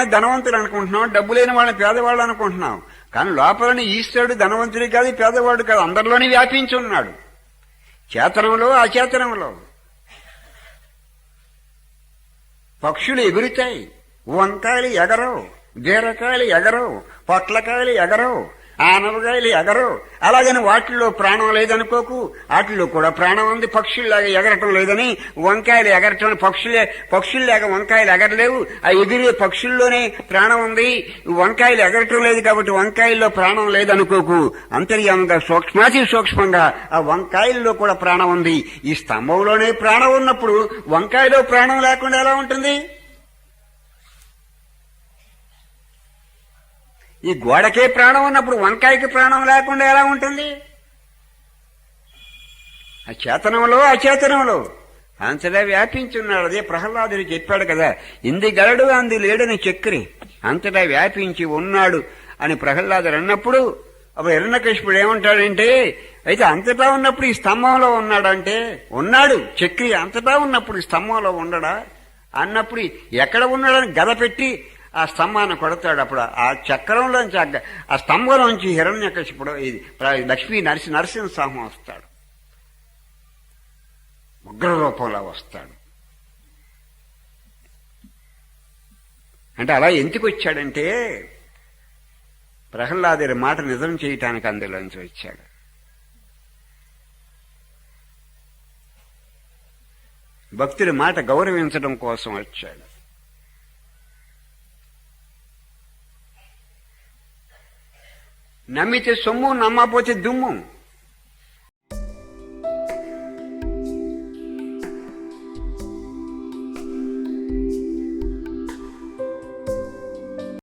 వాళ్ళని ధనవంతులు అనుకుంటున్నాం డబ్బు లేని వాళ్ళని పేదవాళ్ళు అనుకుంటున్నాం. కానీ లోపలని ఈశ్వరుడు ధనవంతుడు కాదు పేదవాడు కాదు. అందరిలోనే వ్యాపించి ఉన్నాడు చేతనంలో అచేతనంలో. పక్షులు ఎగురుతాయి. వంకాయలు ఎగరవు బీరకాయలు ఎగరవు పొట్లకాయలు ఎగరవు ఆ ఆనవకాయలు ఎగరవు అలాగని వాటిల్లో ప్రాణం లేదనుకోకు. వాటిల్లో కూడా ప్రాణం ఉంది. పక్షుల్లాగా ఎగరటం లేదని వంకాయలు ఎగరటం పక్షులే పక్షుల్లాగా వంకాయలు ఎగరలేవు. ఆ ఎగిరే పక్షుల్లోనే ప్రాణం ఉంది. వంకాయలు ఎగరటం లేదు కాబట్టి వంకాయల్లో ప్రాణం లేదనుకోకు. అంతర్యామంగా సూక్ష్మాతి సూక్ష్మంగా ఆ వంకాయల్లో కూడా ప్రాణం ఉంది. ఈ స్తంభంలోనే ప్రాణం ఉన్నప్పుడు వంకాయలో ప్రాణం లేకుండా ఎలా ఉంటుంది? ఈ గోడకే ప్రాణం ఉన్నప్పుడు వంకాయకి ప్రాణం లేకుండా ఎలా ఉంటుంది? ఆ అచేతనంలో. అంతటా వ్యాపించున్నాడు. అదే ప్రహ్లాదుడు చెప్పాడు కదా ఇంది గలడు అంది లేడని చక్రి. అంతటా వ్యాపించి ఉన్నాడు అని ప్రహ్లాదుడు అన్నప్పుడు అప్పుడు ఎర్ణకృష్ణుడు ఏమంటాడంటే అయితే అంతటా ఉన్నప్పుడు ఈ స్తంభంలో ఉన్నాడంటే ఉన్నాడు చక్రి అంతటా ఉన్నప్పుడు ఈ స్తంభంలో ఉండడా? అన్నప్పుడు ఎక్కడ ఉన్నాడని గద పెట్టి ఆ స్తంభాన్ని కొడతాడు అప్పుడు. ఆ చక్రంలోంచి ఆ గ- హిరణ్య స్తంభంలోంచి హిరణ్యకశిపుడు ఇది లక్ష్మీ నరసి నరసింహస్వామి వస్తాడు. ఉగ్ర రూపంలో వస్తాడు. అంటే అలా ఎందుకు వచ్చాడంటే ప్రహ్లాదుడి మాట నిజం చేయటానికి అందులోంచి వచ్చాడు. భక్తుడి మాట గౌరవించడం కోసం వచ్చాడు. నమ్మితే సొమ్ము నమ్మకపోతే దుమ్ము.